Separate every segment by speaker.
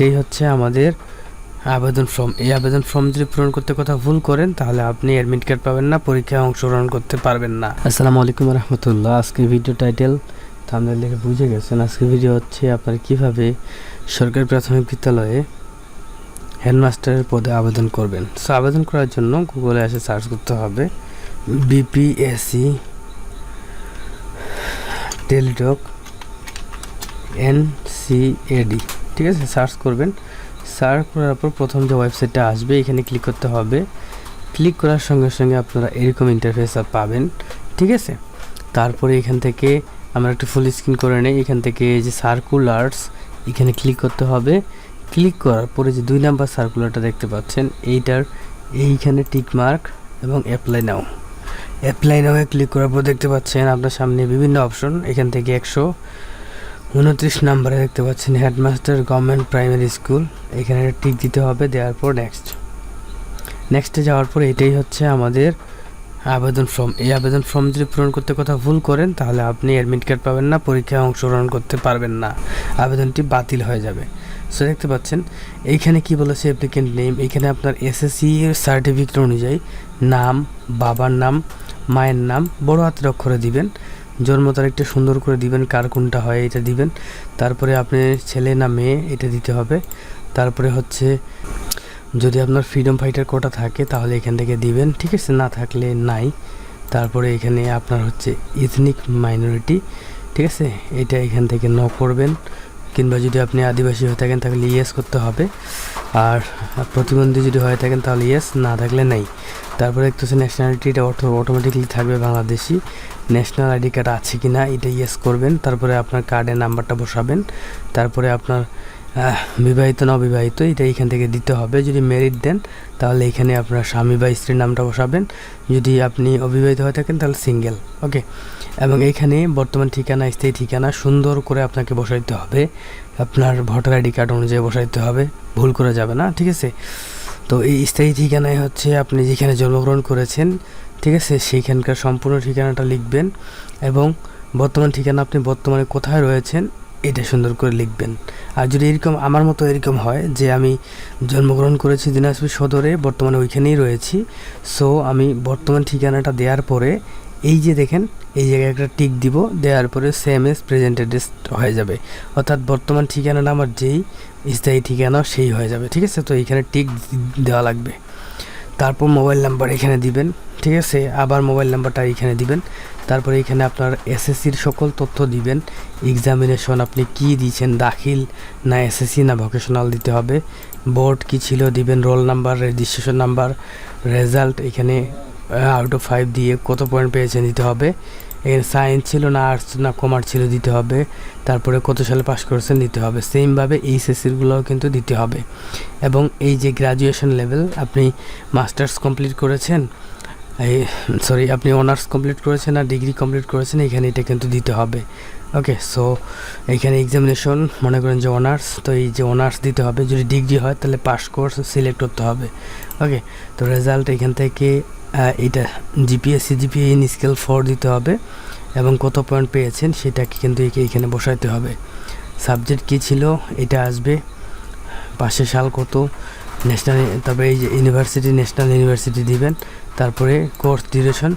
Speaker 1: এটাই হচ্ছে আমাদের আবেদন ফর্ম। এই আবেদন ফর্ম যদি পূরণ করতে কথা ভুল করেন, তাহলে আপনি অ্যাডমিট কার্ড পাবেন না, পরীক্ষায় অংশগ্রহণ করতে পারবেন না। আসসালামু আলাইকুম রহমতুল্লাহ। আজকে ভিডিও টাইটেল আপনাদের দেখে বুঝে গেছেন। আজকে ভিডিও হচ্ছে আপনারা কীভাবে সরকারি প্রাথমিক বিদ্যালয়ে হেডমাস্টারের পদে আবেদন করবেন। সো আবেদন করার জন্য গুগলে এসে সার্চ করতে হবে বিপিএসসি টেলিটক এনসিএডি ঠিক আছে সার্চ করবেন। সার্চ করার পর প্রথম যে ওয়েবসাইটটা আসবে, এখানে ক্লিক করতে হবে। ক্লিক করার সঙ্গে সঙ্গে আপনারা এরকম ইন্টারফেস পাবেন, ঠিক আছে? তারপরে এখান থেকে আমরা একটু ফুল স্ক্রিন করে নেই। এখান থেকে যে সার্কুলার্স এখানে ক্লিক করতে হবে। ক্লিক করার পরে যে দুই নাম্বার সার্কুলারটা দেখতে পাচ্ছেন, এইটার এইখানে টিক মার্ক এবং apply now apply now click করার পর দেখতে পাচ্ছেন আপনার সামনে বিভিন্ন অপশন এখান থেকে একশো উনত্রিশ নাম্বারে দেখতে পাচ্ছেন হেডমাস্টার গভর্নমেন্ট প্রাইমারি স্কুল এখানে টিক দিতে হবে, দেওয়ার পর নেক্সট নেক্সটে যাওয়ার পর এটাই হচ্ছে আমাদের আবেদন ফর্ম এই আবেদন ফর্ম যদি পূরণ করতে কথা ভুল করেন, তাহলে আপনি অ্যাডমিট কার্ড পাবেন না, পরীক্ষায় অংশগ্রহণ করতে পারবেন না। আবেদনটি বাতিল হয়ে যাবে। সো দেখতে পাচ্ছেন, এইখানে কি বলেছে অ্যাপ্লিকেন্ট নেম এখানে আপনার এসএসসি সার্টিফিকেট অনুযায়ী নাম, বাবার নাম, মায়ের নাম, বড় হাতের অক্ষরে দিবেন। জন্ম তারিখটা সুন্দর করে দিবেন, কার কোনটা হয় এটা দিবেন। তারপরে আপনি ছেলে না মেয়ে, এটা দিতে হবে। তারপরে হচ্ছে, যদি আপনার ফ্রিডম ফাইটার কোটা থাকে, তাহলে এখান থেকে দিবেন। ঠিক আছে? না থাকলে নাই। তারপরে এখানে আপনার হচ্ছে ইথনিক মাইনরিটি ঠিক আছে? এটা এখান থেকে ন করবেন। কিংবা যদি আপনি আদিবাসী হয়ে থাকেন, তাহলে ইয়েস করতে হবে। আর প্রতিবন্ধী যদি হয়ে থাকেন, তাহলে ইয়েস না থাকলে নেই। তারপরে দেখতেছে ন্যাশনালিটিটা অটোমেটিকলি থাকবে বাংলাদেশি। ন্যাশনাল আইডি কার্ড আছে কি না এটা ইয়েস করবেন, তারপরে আপনার কার্ডের নাম্বারটা বসাবেন, তারপরে আপনার বিবাহিত না অবিবাহিত এটা এখান থেকে দিতে হবে, যদি মেরিট দেন, তাহলে এখানে আপনার স্বামী বা স্ত্রীর নামটা বসাবেন, যদি আপনি অবিবাহিত হয়ে থাকেন, তাহলে সিঙ্গেল ওকে এবং এইখানে বর্তমান ঠিকানা, স্থায়ী ঠিকানা, সুন্দর করে আপনাকে বসাইতে হবে, আপনার ভোটার আইডি কার্ড অনুযায়ী বসাইতে হবে, ভুল করা যাবে না, ঠিক আছে? তো এই স্থায়ী ঠিকানায় হচ্ছে আপনি যেখানে জন্মগ্রহণ করেছেন ঠিক আছে, সেইখানকার সম্পূর্ণ ঠিকানাটা লিখবেন এবং বর্তমান ঠিকানা আপনি বর্তমানে কোথায় রয়েছেন এটা সুন্দর করে লিখবেন। আর যদি এরকম আমার মতো এরকম হয় যে আমি জন্মগ্রহণ করেছি দিনাজপুর সদরে, বর্তমানে ওইখানেই রয়েছি সো আমি বর্তমান ঠিকানাটা দেওয়ার পরে এই যে দেখেন, এই জায়গায় একটা টিক দিব, দেওয়ার পরে সেম এস প্রেজেন্ট অ্যাড্রেস হয়ে যাবে। অর্থাৎ বর্তমান ঠিকানাটা আমার যেই স্থায়ী ঠিকানা, সেই হয়ে যাবে, ঠিক আছে? তো এইখানে টিক দেওয়া লাগবে। তারপর মোবাইল নাম্বার এখানে দিবেন, ঠিক আছে? আবার মোবাইল নাম্বারটা এখানে দিবেন। তারপর এখানে আপনার এসএসসির সকল তথ্য দিবেন। এক্সামিনেশন আপনি কি দিয়েছেন, দাখিল না এসএসসি না ভোকেশনাল দিতে হবে। বোর্ড কি ছিল দিবেন roll number registration number result এখানে আউট অফ ফাইভ দিয়ে কত পয়েন্ট পেয়েছেন দিতে হবে। এখানে সায়েন্স ছিল না, আর্টস না, কমার্স ছিল, দিতে হবে। তারপরে কত সালে পাস করেছেন, দিতে হবে। সেমভাবে এইচএসসিরগুলোও কিন্তু দিতে হবে। এবং এই যে গ্রাজুয়েশন লেভেল আপনি মাস্টার্স কমপ্লিট করেছেন, এই সরি আপনি অনার্স কমপ্লিট করেছেন আর ডিগ্রি কমপ্লিট করেছেন, এখানে এটা কিন্তু দিতে হবে। ওকে সো এখানে এক্সামিনেশন মনে করেন যে অনার্স তো এই যে অনার্স দিতে হবে, যদি ডিগ্রি হয়, তাহলে পাস কোর্স সিলেক্ট করতে হবে। ওকে তো রেজাল্ট এখান থেকে এটা GPSC GPA in scale four দিতে হবে এবং কত পয়েন্ট পেয়েছেন সেটাকে কিন্তু একে এখানে বসাইতে হবে। সাবজেক্ট কী ছিল? এটা আসবে পাশে সাল কত? ন্যাশনাল তবে এই যে ইউনিভার্সিটি ন্যাশনাল ইউনিভার্সিটি দিবেন। তারপরে কোর্স ডিউরেশন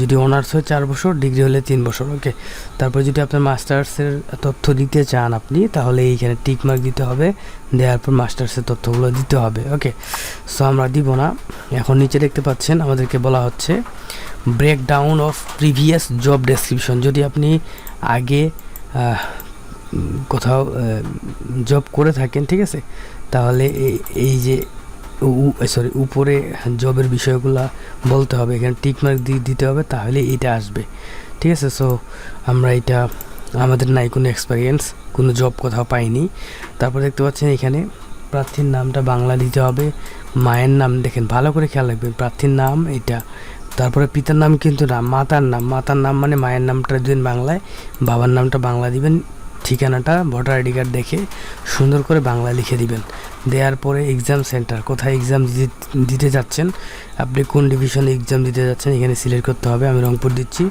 Speaker 1: যদি অনার্স হয় চার বছর, ডিগ্রি হলে তিন বছর ওকে তারপর যদি আপনার মাস্টার্সের তথ্য দিতে চান আপনি, তাহলে এইখানে টিক মার্ক দিতে হবে, দেওয়ার পর মাস্টার্সের তথ্যগুলো দিতে হবে ওকে সো আমরা দিব না। এখন নিচে দেখতে পাচ্ছেন, আমাদেরকে বলা হচ্ছে break down of previous job description যদি আপনি আগে কোথাও জব করে থাকেন, ঠিক আছে? তাহলে এই যে সরি উপরে জবের বিষয়গুলো বলতে হবে, এখানে টিক মার্ক দিয়ে দিতে হবে, তাহলে এটা আসবে। ঠিক আছে? সো আমরা এটা, আমাদের নাই কোনো এক্সপিরিয়েন্স কোনো জব কোথাও পাইনি। তারপর দেখতে পাচ্ছেন এখানে প্রার্থীর নামটা বাংলা দিতে হবে, মায়ের নাম দেখেন, ভালো করে খেয়াল রাখবেন, প্রার্থীর নাম এটা। তারপরে পিতার নাম কিন্তু না, মাতার নাম মাতার নাম মানে মায়ের নামটা দিবেন বাংলায়, বাবার নামটা বাংলা দিবেন ঠিকানাটা ভোটার আইডি কার্ড দেখে সুন্দর করে বাংলা লিখে দিবেন। দেওয়ার পরে এক্সাম সেন্টার কোথায় এক্সাম দিতে যাচ্ছেন, আপনি কোন ডিভিশনে এক্সাম দিতে যাচ্ছেন, এখানে সিলেক্ট করতে হবে, আমি রংপুর দিচ্ছি।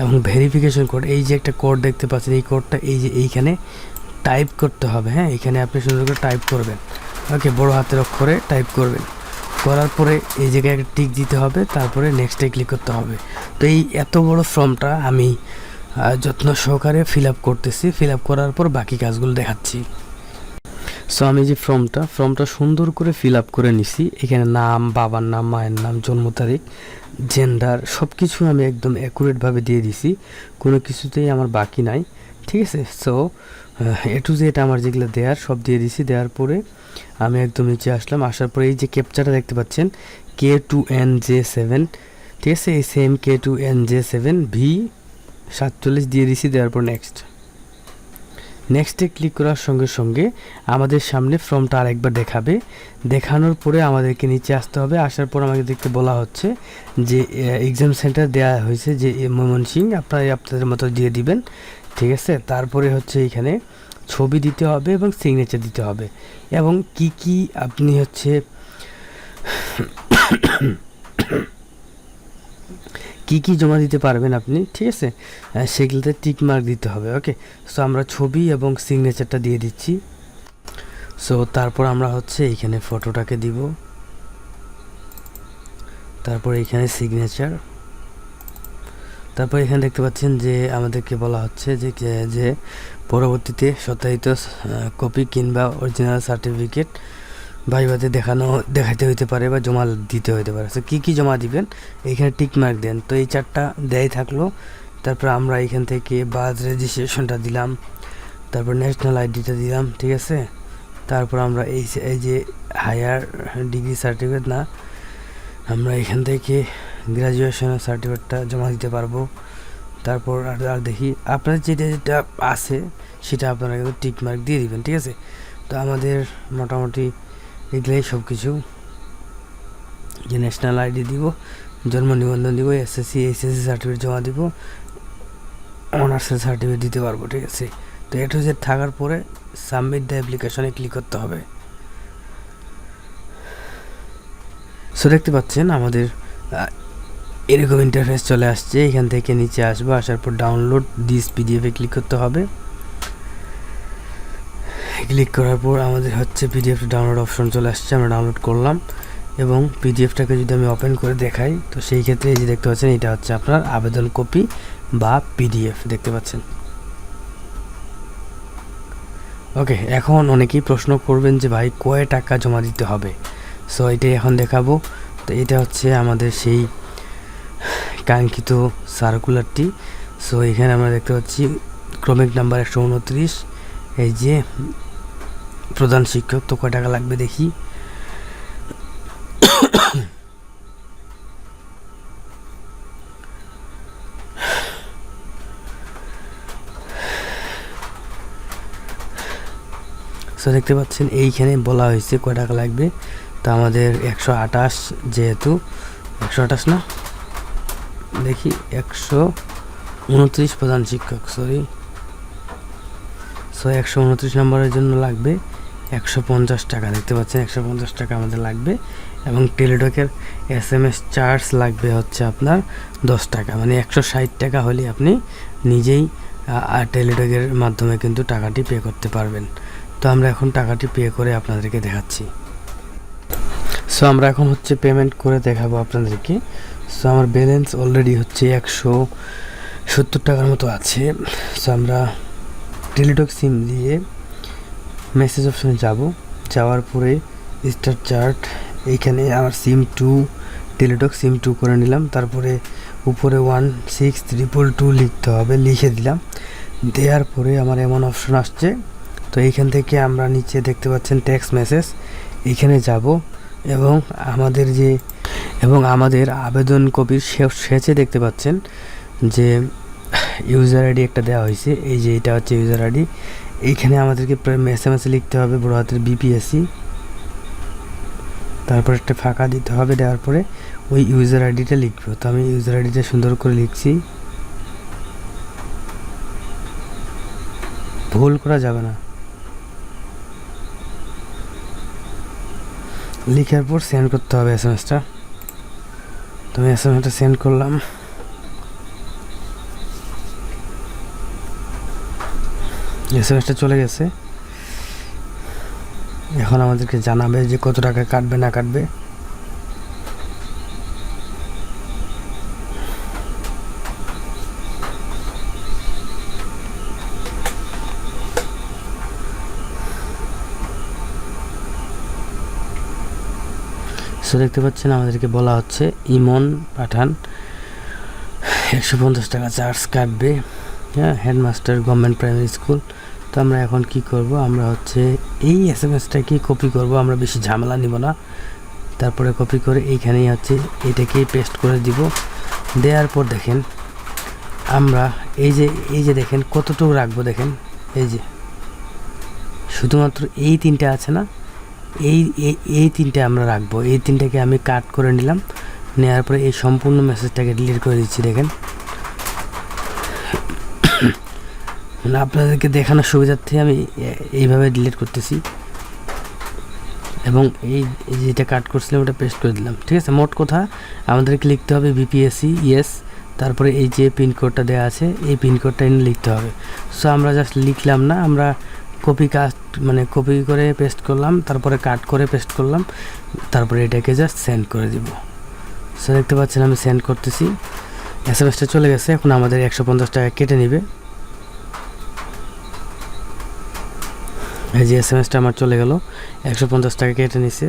Speaker 1: এবং ভেরিফিকেশন কোড এই যে একটা কোড দেখতে পাচ্ছেন, এই কোডটা এই যে এইখানে টাইপ করতে হবে হ্যাঁ? এখানে আপনি সুন্দর করে টাইপ করবেন। ওকে বড় হাতের অক্ষরে টাইপ করবেন। করার পরে এই জায়গায় একটা টিক দিতে হবে, তারপরে নেক্সটে ক্লিক করতে হবে। তো এই এত বড় ফর্মটা আমি যত্ন সহকারে ফিল আপ করতেছি। ফিল আপ করার পর বাকি কাজগুলো দেখাচ্ছি। সো আমি যে ফর্মটা ফর্মটা সুন্দর করে ফিল আপ করে নিছি। এখানে নাম, বাবার নাম, মায়ের নাম, জন্ম তারিখ জেন্ডার সব কিছু আমি একদম অ্যাকুরেটভাবে দিয়ে দিছি। কোনো কিছুতেই আমার বাকি নাই। ঠিক আছে? সো এ টু জেড আমার যেগুলো দেয়ার, সব দিয়ে দিছি। দেওয়ার পরে আমি একদম নিচে আসলাম। আসার পরে এই যে ক্যাপচারটা দেখতে পাচ্ছেন K two N J seven ঠিক আছে? এই same K two N J seven V সাতচল্লিশ দিয়ে দিছি, দেওয়ার পর নেক্সট নেক্সটে ক্লিক করার সঙ্গে সঙ্গে আমাদের সামনে ফর্মটা আরেকবার দেখাবে। দেখানোর পরে আমাদেরকে নিচে আসতে হবে। আসার পর আমাকে দেখতে বলা হচ্ছে যে এক্সাম সেন্টার দেওয়া হয়েছে যে ময়মন সিং আপনারা আপনাদের মতো দিয়ে দিবেন। ঠিক আছে? তারপরে হচ্ছে এখানে ছবি দিতে হবে এবং সিগনেচার দিতে হবে। এবং কি কি আপনি হচ্ছে কি কি জমা দিতে পারবেন আপনি, ঠিক আছে? সেগুলোতে টিক মার্ক দিতে হবে ওকে সো আমরা ছবি এবং সিগনেচারটা দিয়ে দিচ্ছি। সো তারপর আমরা হচ্ছে এইখানে ফটোটাকে দিব। তারপর এখানে সিগনেচার তারপর এখানে দেখতে পাচ্ছেন যে, আমাদেরকে বলা হচ্ছে যে যে পরবর্তীতে সত্যায়িত কপি কিংবা অরিজিনাল সার্টিফিকেট ভাইভাতে দেখানো দেখাতে হইতে পারে বা জমা দিতে হইতে পারে। তো কী কী জমা দিবেন? এইখানে টিক মার্ক দেন। তো এই চারটা দেয় থাকল। তারপর আমরা এখান থেকে বার্থ রেজিস্ট্রেশনটা দিলাম। তারপর ন্যাশনাল আইডিটা দিলাম, ঠিক আছে? তারপর আমরা এই এই যে হায়ার ডিগ্রি সার্টিফিকেট না, আমরা এখান থেকে গ্র্যাজুয়েশনের সার্টিফিকেটটা জমা দিতে পারব। তারপর আর আর দেখি, আপনাদের যেটা যেটা আছে, সেটা আপনারা কিন্তু টিক মার্ক দিয়ে দিবেন, ঠিক আছে? তো আমাদের মোটামুটি এগুলাই সব কিছু যে ন্যাশনাল আইডি দিব, জন্ম নিবন্ধন দিব এসএসসি এইচএসসি সার্টিফিকেট জমা দিব অনার্সের সার্টিফিকেট দিতে পারব, ঠিক আছে? তো এ টু জেড থাকার পরে সাবমিট দ্য অ্যাপ্লিকেশনে ক্লিক করতে হবে। সো দেখতে পাচ্ছেন আমাদের এরকম ইন্টারফেস চলে আসছে, এখান থেকে নিচে আসব, আসার পর ডাউনলোড দিস পিডিএফে ক্লিক করতে হবে। ক্লিক করার পর আমাদের হচ্ছে পিডিএফ ডাউনলোড অপশন চলে আসছে, আমরা ডাউনলোড করলাম এবং পিডিএফটাকে যদি আমি ওপেন করে দেখাই, তো সেই ক্ষেত্রে এই যে দেখতে পাচ্ছেন, এটা হচ্ছে আপনার আবেদন কপি বা পিডিএফ দেখতে পাচ্ছেন। ওকে এখন অনেকেই প্রশ্ন করবেন যে ভাই, কয় টাকা জমা দিতে হবে? সো এটাই এখন দেখাবো। তো এটা হচ্ছে আমাদের সেই কাঙ্ক্ষিত সার্কুলারটি সো এখানে আমরা দেখতে পাচ্ছি, ক্রমিক নাম্বার একশো উনত্রিশ, এই যে প্রধান শিক্ষক, তো কয় টাকা লাগবে দেখি। সো দেখতে পাচ্ছেন, এইখানে বলা হয়েছে কয় টাকা লাগবে। তো আমাদের একশো আঠাশ যেহেতু, একশো আঠাশ না? দেখি, একশো উনত্রিশ প্রধান শিক্ষক সরি সো একশো উনত্রিশ নম্বরের জন্য লাগবে। একশো পঞ্চাশ টাকা, দেখতে পাচ্ছেন একশো পঞ্চাশ টাকা আমাদের লাগবে। এবং টেলিটকের এস এম এস চার্জ লাগবে হচ্ছে আপনার দশ টাকা মানে একশো ষাট টাকা হলে আপনি নিজেই টেলিটকের মাধ্যমে কিন্তু টাকাটি পে করতে পারবেন। তো আমরা এখন টাকাটি পে করে আপনাদেরকে দেখাচ্ছি। সো আমরা এখন হচ্ছে পেমেন্ট করে দেখাবো আপনাদেরকে। সো আমার ব্যালেন্স অলরেডি হচ্ছে একশো সত্তর টাকার মতো আছে। সো আমরা টেলিটক সিম দিয়ে মেসেজ অপশনে যাব। যাওয়ার পরে স্টার চার্ট এইখানে আমার SIM two Teletalk SIM two করে নিলাম। তারপরে উপরে ওয়ান সিক্স ট্রিপল টু লিখতে হবে, লিখে দিলাম। দেওয়ার পরে আমার এমন অপশন আসছে। তো এইখান থেকে আমরা নিচে দেখতে পাচ্ছেন টেক্সট মেসেজ এইখানে যাব এবং আমাদের যে, এবং আমাদের আবেদন কপির শেষে দেখতে পাচ্ছেন যে ইউজার আইডি একটা দেওয়া হয়েছে। এই যে এটা হচ্ছে ইউজার আইডি এইখানে আমাদেরকে এস এম এস লিখতে হবে বড় হাতের বিপিএসসি তারপর একটা ফাঁকা দিতে হবে দেওয়ার পরে ওই ইউজার আইডিটা লিখব। তো আমি ইউজার আইডিটা সুন্দর করে লিখছি। ভুল করা যাবে না। লিখার পর সেন্ড করতে হবে এস এম এসটা তো আমি এস এম এসটা সেন্ড করলাম। এস এম এসটা চলে গেছে। এখন আমাদেরকে জানাবে যে কত টাকা কাটবে, না কাটবে। সো দেখতে পাচ্ছেন, আমাদেরকে বলা হচ্ছে, ইমন পাঠান, একশো পঞ্চাশ টাকা চার্জ কাটবে। হ্যাঁ হেডমাস্টার গভর্নমেন্ট প্রাইমারি স্কুল তো আমরা এখন কি করব? আমরা হচ্ছে এই এস এম এসটাকে কপি করব? আমরা বেশি ঝামেলা নিব না। তারপরে কপি করে এইখানেই হচ্ছে এটাকেই পেস্ট করে দিব। দেওয়ার পর দেখেন, আমরা এই যে এই যে দেখেন কতটুকু রাখব দেখেন। এই যে, শুধুমাত্র এই তিনটে আছে না? এই, এই- তিনটে আমরা রাখব। এই তিনটাকে আমি কাট করে নিলাম। নেওয়ার পরে এই সম্পূর্ণ মেসেজটাকে ডিলিট করে দিচ্ছি দেখেন। মানে আপনাদেরকে দেখানোর সুবিধার্থে আমি এইভাবে ডিলিট করতেছি। এবং এই যেটা কাট করছিলাম, ওটা পেস্ট করে দিলাম। ঠিক আছে? মোট কথা, আমাদেরকে লিখতে হবে বিপিএসসি ইয়েস তারপরে এই যে পিনকোডটা দেওয়া আছে, এই পিনকোডটা এনে লিখতে হবে। সো আমরা জাস্ট লিখলাম না, আমরা কপি কাস্ট মানে কপি করে পেস্ট করলাম, তারপরে কাট করে পেস্ট করলাম, তারপরে এটাকে জাস্ট সেন্ড করে দিব। সো দেখতে পাচ্ছেন আমি সেন্ড করতেছি। এস চলে গেছে, এখন আমাদের একশো পঞ্চাশ টাকা কেটে নেবে। এই যে এস এম এসটা আমার চলে গেল। একশো পঞ্চাশ টাকা কেটে নিছে।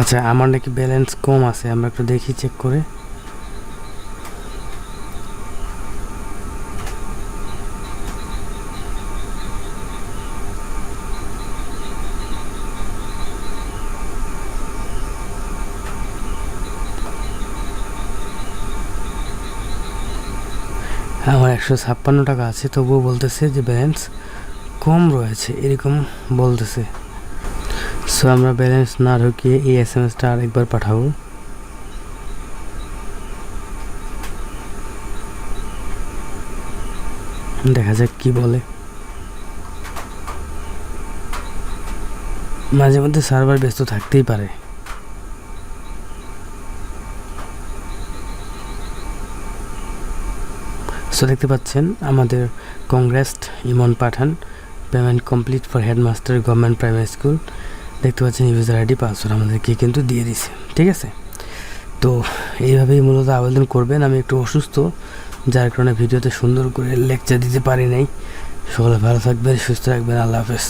Speaker 1: আচ্ছা আমার নাকি ব্যালেন্স কম আছে, আমরা একটু দেখি চেক করে। একশো ছাপ্পান্ন টাকা আছে, তবুও বলতেছে যে ব্যালেন্স কম রয়েছে, এরকম বলতেছে। সো আমরা ব্যালেন্স না ঢুকিয়ে এই এস এম এসটা আরেকবার পাঠাবো। দেখা যাক কি বলে। মাঝে মধ্যে সার্ভার ব্যস্ত থাকতেই পারে। সো দেখতে পাচ্ছেন, আমাদের congrats Emon Pathan payment complete for headmaster government primary school দেখতে পাচ্ছেন ইউজার আইডি পাসওয়ার্ড আমাদেরকে কিন্তু দিয়ে দিছে, ঠিক আছে? তো, এইভাবেই মূলত আবেদন করবেন। আমি একটু অসুস্থ, যার কারণে ভিডিওতে সুন্দর করে লেকচার দিতে পারি নাই। সকলে ভালো থাকবেন, সুস্থ রাখবেন আল্লাহ হাফেজ।